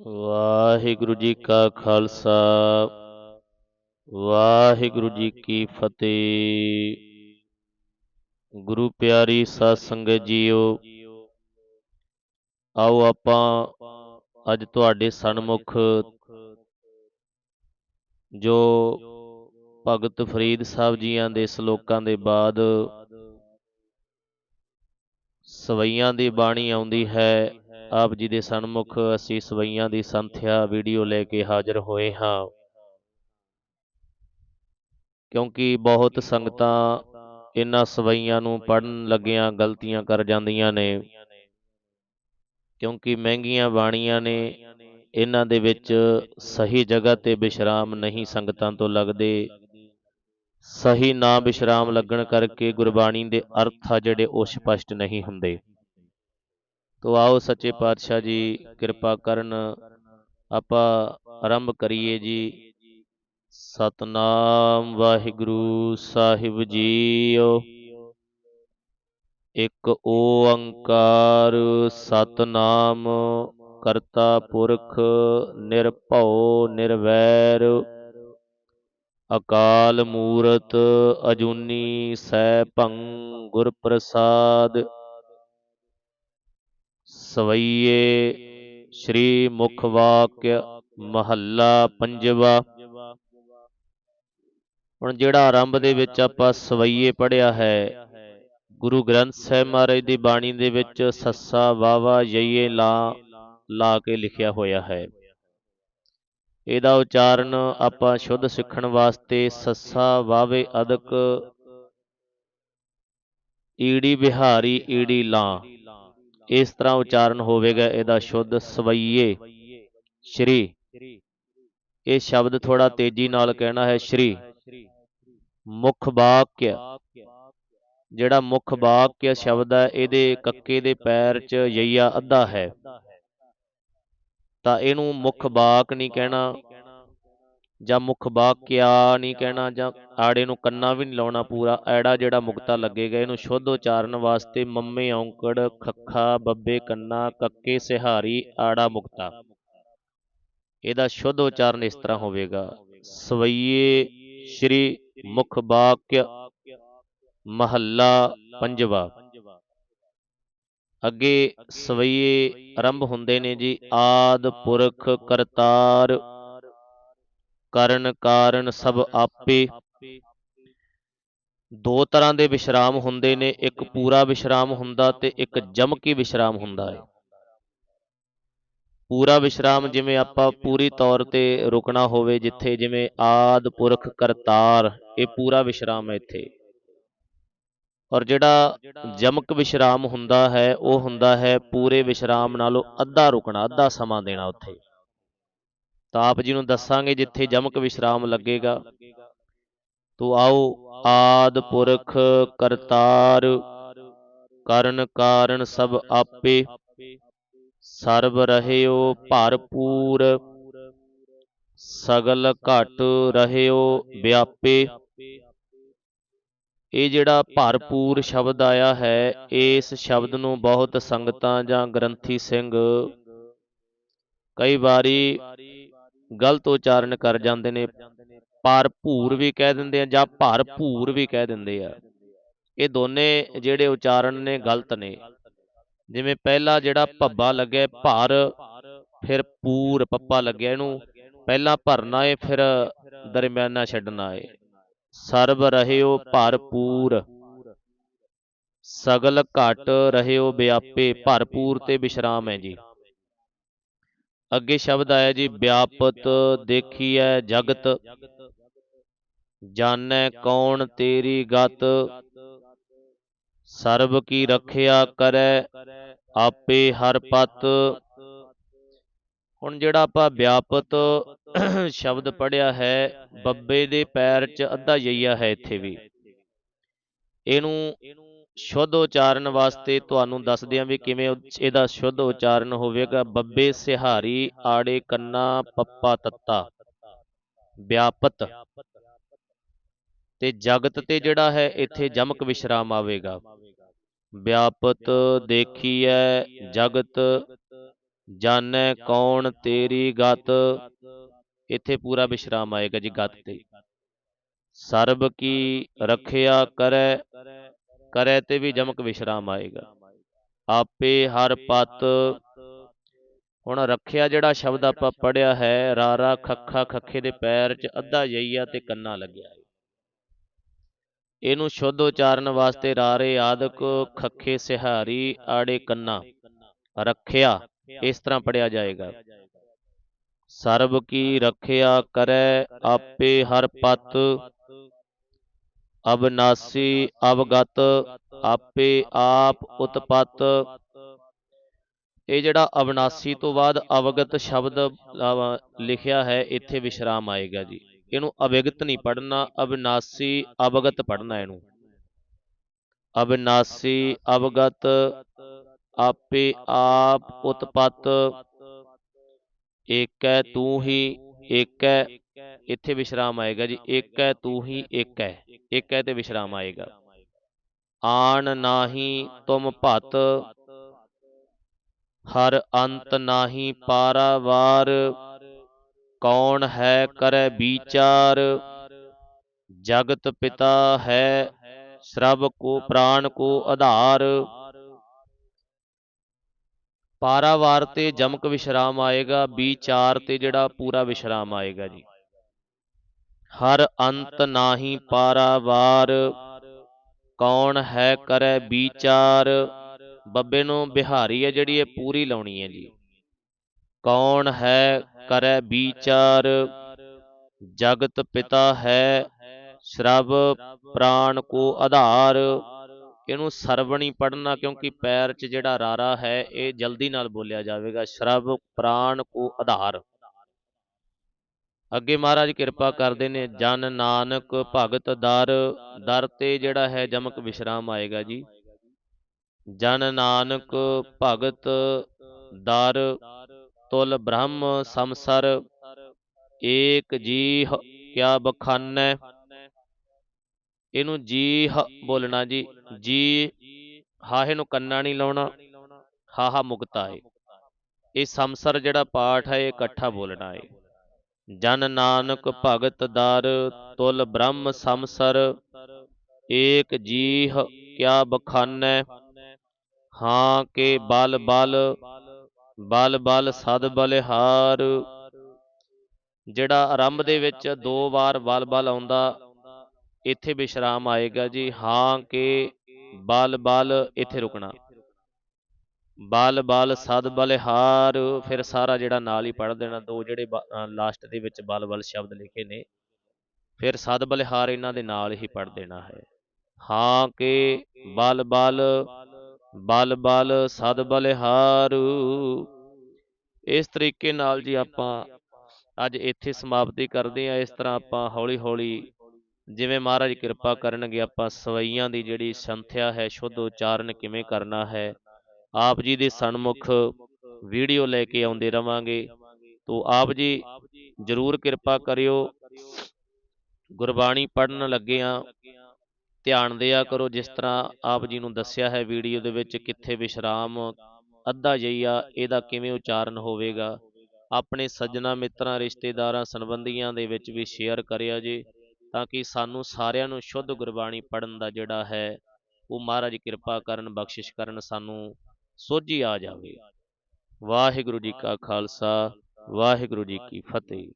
ਵਾਹਿਗੁਰੂ ਜੀ ਕਾ ਖਾਲਸਾ, ਵਾਹਿਗੁਰੂ ਜੀ ਕੀ ਫਤਿਹ। ਗੁਰੂ ਪਿਆਰੀ ਸਾਧ ਸੰਗਤ ਜੀਓ, ਆਓ ਆਪਾਂ ਅੱਜ ਤੁਹਾਡੇ ਸਨਮੁਖ ਜੋ ਭਗਤ ਫਰੀਦ ਸਾਹਿਬ ਜੀਆਂ ਦੇ ਸ਼ਲੋਕਾਂ ਦੇ ਬਾਅਦ ਸਵਈਆਂ ਦੀ ਬਾਣੀ ਆਉਂਦੀ ਹੈ ਆਪ ਜੀ ਦੇ ਸਨਮੁਖ ਅਸੀਂ ਸਵਈਆਂ ਦੀ ਸੰਥਿਆ ਵੀਡੀਓ ਲੈ ਕੇ ਹਾਜ਼ਰ ਹੋਏ ਹਾਂ। ਕਿਉਂਕਿ ਬਹੁਤ ਸੰਗਤਾਂ ਇਹਨਾਂ ਸਵਈਆਂ ਨੂੰ ਪੜਨ ਲੱਗਿਆਂ ਗਲਤੀਆਂ ਕਰ ਜਾਂਦੀਆਂ ਨੇ। ਕਿਉਂਕਿ ਮਹਿੰਗੀਆਂ ਬਾਣੀਆਂ ਨੇ ਇਹਨਾਂ ਦੇ ਵਿੱਚ ਸਹੀ ਜਗ੍ਹਾ ਤੇ ਵਿਸ਼ਰਾਮ ਨਹੀਂ ਸੰਗਤਾਂ ਤੋਂ ਲੱਗਦੇ। ਸਹੀ ਨਾ ਵਿਸ਼ਰਾਮ ਲੱਗਣ ਕਰਕੇ ਗੁਰਬਾਣੀ ਦੇ ਅਰਥ ਆ ਜਿਹੜੇ ਉਹ ਸਪਸ਼ਟ ਨਹੀਂ ਹੁੰਦੇ। ਤੋ ਆਓ ਸੱਚੇ ਪਾਤਸ਼ਾਹ ਜੀ, ਕਿਰਪਾ ਕਰਨ, ਆਪਾਂ ਆਰੰਭ ਕਰੀਏ ਜੀ। ਸਤਨਾਮ ਵਾਹਿਗੁਰੂ ਸਾਹਿਬ ਜੀਓ। ਇੱਕ ਓੰਕਾਰ ਸਤਨਾਮ, ਕਰਤਾ ਪੁਰਖ ਨਿਰਭਉ ਨਿਰਵੈਰ। ਅਕਾਲ ਮੂਰਤ ਅਜੂਨੀ ਸੈਭੰ ਗੁਰ ਪ੍ਰਸਾਦ। ਸਵਈਏ ਸ਼੍ਰੀ ਮੁਖ ਵਾਕਿਆ ਮਹੱਲਾ ਪੰਜਵਾ। ਹੁਣ ਜਿਹੜਾ ਆਰੰਭ ਦੇ ਵਿੱਚ ਆਪਾਂ ਸਵਈਏ ਪੜਿਆ ਹੈ, ਗੁਰੂ ਗ੍ਰੰਥ ਸਾਹਿਬ ਮਹਾਰਾਜ ਦੀ ਬਾਣੀ ਦੇ ਵਿੱਚ ਸੱਸਾ ਵਾਵਾ ਯਈਏ ਲਾ ਲਾ ਕੇ ਲਿਖਿਆ ਹੋਇਆ ਹੈ। ਇਹਦਾ ਉਚਾਰਨ ਆਪਾਂ ਸ਼ੁੱਧ ਸਿੱਖਣ ਵਾਸਤੇ ਸੱਸਾ ਵਾਵੇ ਅਦਕ, ਈੜੀ ਬਿਹਾਰੀ ਈੜੀ ਲਾਂ। ਇਸ ਤਰ੍ਹਾਂ ਉਚਾਰਨ ਹੋਵੇਗਾ, ਇਹਦਾ ਸ਼ੁੱਧ ਸਵਈਏ। ਸ਼੍ਰੀ। ਇਹ ਸ਼ਬਦ ਥੋੜਾ ਤੇਜ਼ੀ ਨਾਲ ਕਹਿਣਾ ਹੈ ਸ਼੍ਰੀ। ਮੁੱਖ ਵਾਕਿਆ ਜਿਹੜਾ ਮੁੱਖ ਵਾਕਿਆ ਸ਼ਬਦ ਹੈ, ਇਹਦੇ ਕੱਕੇ ਦੇ ਪੈਰ 'ਚ ਯਈਆ ਅੱਧਾ ਹੈ। ਤਾਂ ਇਹਨੂੰ ਮੁੱਖ ਵਾਕ ਨਹੀਂ ਕਹਿਣਾ। ਜਾਂ ਮੁਖ ਵਾਕਿਆ ਨਹੀਂ ਕਹਿਣਾ ਜਾਂ ਆੜੇ ਨੂੰ ਕੰਨਾ ਵੀ ਨਹੀਂ ਲਾਉਣਾ ਪੂਰਾ, ਐੜਾ ਜਿਹੜਾ ਮੁਕਤਾ ਲੱਗੇਗਾ, ਇਹਨੂੰ ਸ਼ੁੱਧ ਉਚਾਰਨ ਵਾਸਤੇ ਮੰਮੇ ਔਂਕੜ, ਖੱਖਾ, ਬੱਬੇ ਕੰਨਾ, ਕੱਕੇ ਸਿਹਾਰੀ, ਆੜਾ ਮੁਕਤਾ। ਇਹਦਾ ਸ਼ੁੱਧ ਉਚਾਰਨ ਇਸ ਤਰ੍ਹਾਂ ਹੋਵੇਗਾ। ਸਵਈਏ ਸ਼੍ਰੀ ਮੁਖ ਵਾਕਿਆ ਮਹੱਲਾ ਪੰਜਵਾ। ਅੱਗੇ ਸਵਈਏ ਆਰੰਭ ਹੁੰਦੇ ਨੇ ਜੀ, ਆਦ ਪੁਰਖ ਕਰਤਾਰ ਕਰਨ ਕਾਰਨ ਸਭ ਆਪੇ। ਦੋ ਤਰ੍ਹਾਂ ਦੇ ਵਿਸ਼ਰਾਮ ਹੁੰਦੇ ਨੇ, ਇੱਕ ਪੂਰਾ ਵਿਸ਼ਰਾਮ ਹੁੰਦਾ ਤੇ ਇੱਕ ਜਮਕੀ ਵਿਸ਼ਰਾਮ ਹੁੰਦਾ ਹੈ ਪੂਰਾ ਵਿਸ਼ਰਾਮ ਜਿਵੇਂ ਆਪਾਂ ਪੂਰੀ ਤੌਰ ਤੇ ਰੁਕਣਾ ਹੋਵੇ, ਜਿੱਥੇ ਜਿਵੇਂ ਆਦ ਪੁਰਖ ਕਰਤਾਰ, ਇਹ ਪੂਰਾ ਵਿਸ਼ਰਾਮ ਹੈ ਇੱਥੇ। ਔਰ ਜਿਹੜਾ ਜਮਕ ਵਿਸ਼ਰਾਮ ਹੁੰਦਾ ਹੈ, ਉਹ ਹੁੰਦਾ ਹੈ ਪੂਰੇ ਵਿਸ਼ਰਾਮ ਨਾਲੋਂ ਅੱਧਾ ਰੁਕਣਾ, ਅੱਧਾ ਸਮਾਂ ਦੇਣਾ ਉੱਥੇ। ਤਾਂ ਆਪ ਜੀ ਨੂੰ ਦੱਸਾਂਗੇ ਜਿੱਥੇ ਜਮਕ ਵਿਸ਼ਰਾਮ ਲੱਗੇਗਾ। ਤੋ ਆਓ, ਆਦ ਪੁਰਖ ਕਰਤਾਰ, ਕਰਨ ਕਾਰਨ ਸਭ ਆਪੇ, ਸਰਬ ਰਹਿਓ ਭਰਪੂਰ, ਸਗਲ ਘਟ ਰਹਿਓ ਵਿਆਪੇ। ਇਹ ਜਿਹੜਾ ਭਰਪੂਰ ਸ਼ਬਦ ਆਇਆ ਹੈ, ਇਸ ਸ਼ਬਦ ਨੂੰ ਬਹੁਤ ਸੰਗਤਾਂ ਜਾਂ ਗ੍ਰੰਥੀ ਸਿੰਘ ਕਈ ਵਾਰੀ ਗਲਤ ਉਚਾਰਨ ਕਰ ਜਾਂਦੇ ਨੇ ਭਰਪੂਰ ਵੀ ਕਹਿ ਦਿੰਦੇ ਆ ਜਾਂ ਭਰਪੂਰ ਵੀ ਕਹਿ ਦਿੰਦੇ ਆ। ਇਹ ਦੋਨੇ ਜਿਹੜੇ ਉਚਾਰਨ ਨੇ ਗਲਤ ਨੇ। ਜਿਵੇਂ ਪਹਿਲਾ ਜਿਹੜਾ ਭੱਬਾ ਲੱਗਿਆ, ਭਾਰ ਫਿਰ ਪੂਰ ਪੱਪਾ ਲੱਗਿਆ ਇਹਨੂੰ। ਪਹਿਲਾਂ ਭਰਨਾ ਏ, ਫਿਰ ਦਰਮਿਆਨਾ ਛੱਡਣਾ ਏ। ਸਰਬ ਰਹਿਓ ਭਰਪੂਰ ਸਗਲ ਘਟ ਰਹਿਓ ਵਿਆਪੇ ਭਰਪੂਰ ਤੇ ਵਿਸ਼ਰਾਮ ਹੈ ਜੀ। ਅੱਗੇ ਸ਼ਬਦ ਆਇਆ ਜੀ, ਵਿਆਪਤ ਦੇਖੀਐ ਜਗਤ। ਜਾਣੈ ਕੌਣ ਤੇਰੀ ਗਤ। ਸਰਬ ਕੀ ਰੱਖਿਆ ਕਰੈ, ਆਪੇ ਹਰ ਪਤ। ਹੁਣ ਜਿਹੜਾ ਆਪਾਂ ਵਿਆਪਤ ਸ਼ਬਦ ਪੜਿਆ ਹੈ, ਬੱਬੇ ਦੇ ਪੈਰ 'ਚ ਅੱਧਾ ਜਈਆ ਹੈ ਇੱਥੇ ਵੀ। ਇਹਨੂੰ ਸ਼ੁੱਧ ਉਚਾਰਨ ਵਾਸਤੇ ਤੁਹਾਨੂੰ ਦੱਸਦੇ ਆਂ ਵੀ ਕਿਵੇਂ ਇਹਦਾ ਸ਼ੁੱਧ ਉਚਾਰਨ ਹੋਵੇਗਾ। ਬੱਬੇ ਸਿਹਾਰੀ, ਆੜੇ ਕੰਨਾ, ਪੱਪਾ ਤੱਤਾ। ਵਿਆਪਤ। ਤੇ ਜਗਤ ਤੇ ਜਿਹੜਾ ਹੈ, ਇੱਥੇ ਜਮਕ ਵਿਸ਼ਰਾਮ ਆਵੇਗਾ। ਵਿਆਪਤ ਦੇਖੀਐ ਜਗਤ, ਜਾਣੈ ਕੌਣ ਤੇਰੀ ਗਤ। ਇੱਥੇ ਪੂਰਾ ਵਿਸ਼ਰਾਮ ਆਏਗਾ ਜੀ ਗਤ ਤੇ। ਸਰਬ ਕੀ ਰੱਖਿਆ ਕਰੈ ਕਰੈ ਤੇ ਵੀ ਜਮਕ ਵਿਸ਼ਰਾਮ ਆਏਗਾ। ਆਪੇ ਹਰ ਪਤ ਹੁਣ ਰੱਖਿਆ ਜਿਹੜਾ ਸ਼ਬਦ ਆਪਾਂ ਪੜਿਆ ਹੈ, ਰਾਰਾ ਖੱਖਾ ਖੱਖੇ ਦੇ ਪੈਰ 'ਚ ਅੱਧਾ ਯਈਆ ਤੇ ਕੰਨਾ ਲੱਗਿਆ ਇਹਨੂੰ ਸ਼ੁੱਧ ਉਚਾਰਨ ਵਾਸਤੇ ਰਾਰੇ ਆਦਿਕ ਖੱਖੇ ਸਿਹਾਰੀ ਆੜੇ ਕੰਨਾ ਰੱਖਿਆ, ਇਸ ਤਰ੍ਹਾਂ ਪੜਿਆ ਜਾਏਗਾ। ਸਰਬ ਕੀ ਰੱਖਿਆ ਕਰੈ, ਆਪੇ ਹਰ ਪਤ ਅਬਨਾਸੀ ਅਵਗਤ, ਆਪੇ ਆਪ ਉਤਪਤ। ਇਹ ਜਿਹੜਾ ਅਵਨਾਸੀ ਤੋਂ ਬਾਅਦ ਅਵਗਤ ਸ਼ਬਦ ਲਿਖਿਆ ਹੈ, ਇੱਥੇ ਵਿਸ਼ਰਾਮ ਆਏਗਾ ਜੀ। ਇਹਨੂੰ ਅਵਿਗਤ ਨਹੀਂ ਪੜਨਾ ਅਬਨਾਸੀ ਅਵਗਤ ਪੜਨਾ ਇਹਨੂੰ। ਅਬਨਾਸੀ ਅਵਗਤ, ਆਪੇ ਆਪ ਉਤਪਤ। ਏਕੈ ਤੂੰ ਹੀ, ਏਕੈ ਇੱਥੇ ਵਿਸ਼ਰਾਮ ਆਏਗਾ ਜੀ। ਏਕੈ ਤੂੰ ਹੀ ਏਕੈ ਏਕੈ ਤੇ ਵਿਸ਼ਰਾਮ ਆਏਗਾ। ਆਣ ਨਾਹੀ ਤੁਮ ਭਤ। ਹਰ ਅੰਤ ਨਾਹੀ ਪਾਰਾਵਾਰ। ਕੌਣ ਹੈ ਕਰੈ ਵਿਚਾਰ। ਜਗਤ ਪਿਤਾ ਹੈ। ਸਰਬ ਕੋ ਪ੍ਰਾਨ ਕੋ ਆਧਾਰ। ਪਾਰਾਵਾਰ ਤੇ ਜਮਕ ਵਿਸ਼ਰਾਮ ਆਏਗਾ। ਵਿਚਾਰ ਤੇ ਜਿਹੜਾ ਪੂਰਾ ਵਿਸ਼ਰਾਮ ਆਏਗਾ ਜੀ। ਹਰ ਅੰਤ ਨਾਹੀ ਪਾਰਾਵਾਰ, ਕੌਣ ਹੈ ਕਰੈ ਵਿਚਾਰ, ਬੱਬੇ ਨੂੰ ਬਿਹਾਰੀ ਹੈ ਜਿਹੜੀ ਇਹ ਪੂਰੀ ਲਾਉਣੀ ਹੈ ਜੀ। ਕੌਣ ਹੈ ਕਰੈ ਵਿਚਾਰ, ਜਗਤ ਪਿਤਾ ਹੈ ਸਰਬ ਪ੍ਰਾਣ ਕੋ ਆਧਾਰ। ਇਹਨੂੰ ਸਰਵਣੀ ਪੜਨਾ ਕਿਉਂਕਿ ਪੈਰ 'ਚ ਜਿਹੜਾ ਰਾਰਾ ਹੈ, ਇਹ ਜਲਦੀ ਨਾਲ ਬੋਲਿਆ ਜਾਵੇਗਾ ਸਰਬ ਪ੍ਰਾਣ ਕੋ ਆਧਾਰ। ਅੱਗੇ ਮਹਾਰਾਜ ਕਿਰਪਾ ਕਰਦੇ ਨੇ, ਜਨ ਨਾਨਕ ਭਗਤ ਦਰ ਦਰ ਤੇ ਜਿਹੜਾ ਹੈ ਜਮਕ ਵਿਸ਼ਰਾਮ ਆਏਗਾ ਜੀ। ਜਨ ਨਾਨਕ ਭਗਤ ਦਰ, ਤੁਲ ਬ੍ਰਹਮ ਸੰਸਰ, ਏਕ ਜੀਹ ਕਿਆ ਬਖਾਨੈ। ਇਹਨੂੰ ਜੀਹ ਬੋਲਣਾ ਜੀ ਜੀ ਹਾਹੇ ਨੂੰ ਕੰਨਾ ਨਹੀਂ ਲਾਉਣਾ, ਹਾਹਾ ਮੁਕਤਾ ਏ। ਇਹ ਸੰਸਰ ਜਿਹੜਾ ਪਾਠ ਹੈ, ਇਹ ਇਕੱਠਾ ਬੋਲਣਾ ਏ। ਜਨ ਨਾਨਕ ਭਗਤ ਦਰ ਤੁਲ ਬ੍ਰਹਮ ਸੰਸਰ ਏਕ ਜੀਹ ਕਿਆ ਬਖਾਨੈ? ਹਾਂ ਕੇ ਬਲ ਬਲ ਬਲ ਬਲ ਸਦ ਬਲਿਹਾਰ। ਜਿਹੜਾ ਆਰੰਭ ਦੇ ਵਿੱਚ ਦੋ ਵਾਰ ਬਲ ਬਲ ਆਉਂਦਾ ਇੱਥੇ ਵਿਸ਼ਰਾਮ ਆਏਗਾ ਜੀ। ਹਾਂ ਕੇ ਬਲ ਬਲ ਇੱਥੇ ਰੁਕਣਾ। ਬਲ ਬਲ ਸਦ ਬਲਿਹਾਰ, ਫਿਰ ਸਾਰਾ ਜਿਹੜਾ ਨਾਲ ਹੀ ਪੜ ਦੇਣਾ, ਦੋ ਜਿਹੜੇ ਲਾਸਟ ਦੇ ਵਿੱਚ ਬਲ ਬਲ ਸ਼ਬਦ ਲਿਖੇ ਨੇ, ਫਿਰ ਸਦ ਬਲਿਹਾਰ ਇਹਨਾਂ ਦੇ ਨਾਲ ਹੀ ਪੜ ਦੇਣਾ ਹੈ। ਹਾਂ ਕੇ ਬਲ ਬਲ ਬਲ ਬਲ ਸਦ ਬਲਿਹਾਰ। ਇਸ ਤਰੀਕੇ ਨਾਲ ਜੀ ਆਪਾਂ ਅੱਜ ਇੱਥੇ ਸਮਾਪਤੀ ਕਰਦੇ ਆ ਇਸ ਤਰ੍ਹਾਂ ਆਪਾਂ ਹੌਲੀ ਹੌਲੀ ਜਿਵੇਂ ਮਹਾਰਾਜ ਕਿਰਪਾ ਕਰਨਗੇ, ਆਪਾਂ ਸਵਈਆਂ ਦੀ ਜਿਹੜੀ ਸੰਥਿਆ ਹੈ, ਸ਼ੁੱਧ ਉਚਾਰਨ ਕਿਵੇਂ ਕਰਨਾ ਹੈ ਆਪ ਜੀ ਦੇ ਸਨਮੁਖ ਵੀਡੀਓ ਲੈ ਕੇ ਆਉਂਦੇ ਰਵਾਂਗੇ। ਤੋ ਆਪ ਜੀ ਜਰੂਰ ਕਿਰਪਾ ਕਰਿਓ। ਗੁਰਬਾਣੀ ਪੜਨ ਲੱਗੇ ਆ। ਧਿਆਨ ਦਿਆ ਕਰੋ ਜਿਸ ਤਰ੍ਹਾਂ ਆਪ ਜੀ ਨੂੰ ਦੱਸਿਆ ਹੈ ਵੀਡੀਓ ਦੇ ਵਿੱਚ ਕਿੱਥੇ ਵਿਸ਼ਰਾਮ ਅੱਧਾ ਜਈਆ ਇਹਦਾ ਕਿਵੇਂ ਉਚਾਰਨ ਹੋਵੇਗਾ? ਆਪਣੇ ਸੱਜਣਾ ਮਿੱਤਰਾਂ ਰਿਸ਼ਤੇਦਾਰਾਂ ਸੰਬੰਧੀਆਂ ਦੇ ਵਿੱਚ ਵੀ ਸ਼ੇਅਰ ਕਰਿਆ ਜੀ। ਤਾਂ ਕਿ ਸਾਨੂੰ ਸਾਰਿਆਂ ਨੂੰ ਸ਼ੁੱਧ ਗੁਰਬਾਣੀ ਪੜਨ ਦਾ ਜਿਹੜਾ ਹੈ ਉਹ ਮਹਾਰਾਜ ਕਿਰਪਾ ਕਰਨ ਬਖਸ਼ਿਸ਼ ਕਰਨ ਸਾਨੂੰ ਸੋਝੀ ਆ ਜਾਵੇ। ਵਾਹਿਗੁਰੂ ਜੀ ਕਾ ਖਾਲਸਾ ਵਾਹਿਗੁਰੂ ਜੀ ਕੀ ਫਤਿਹ।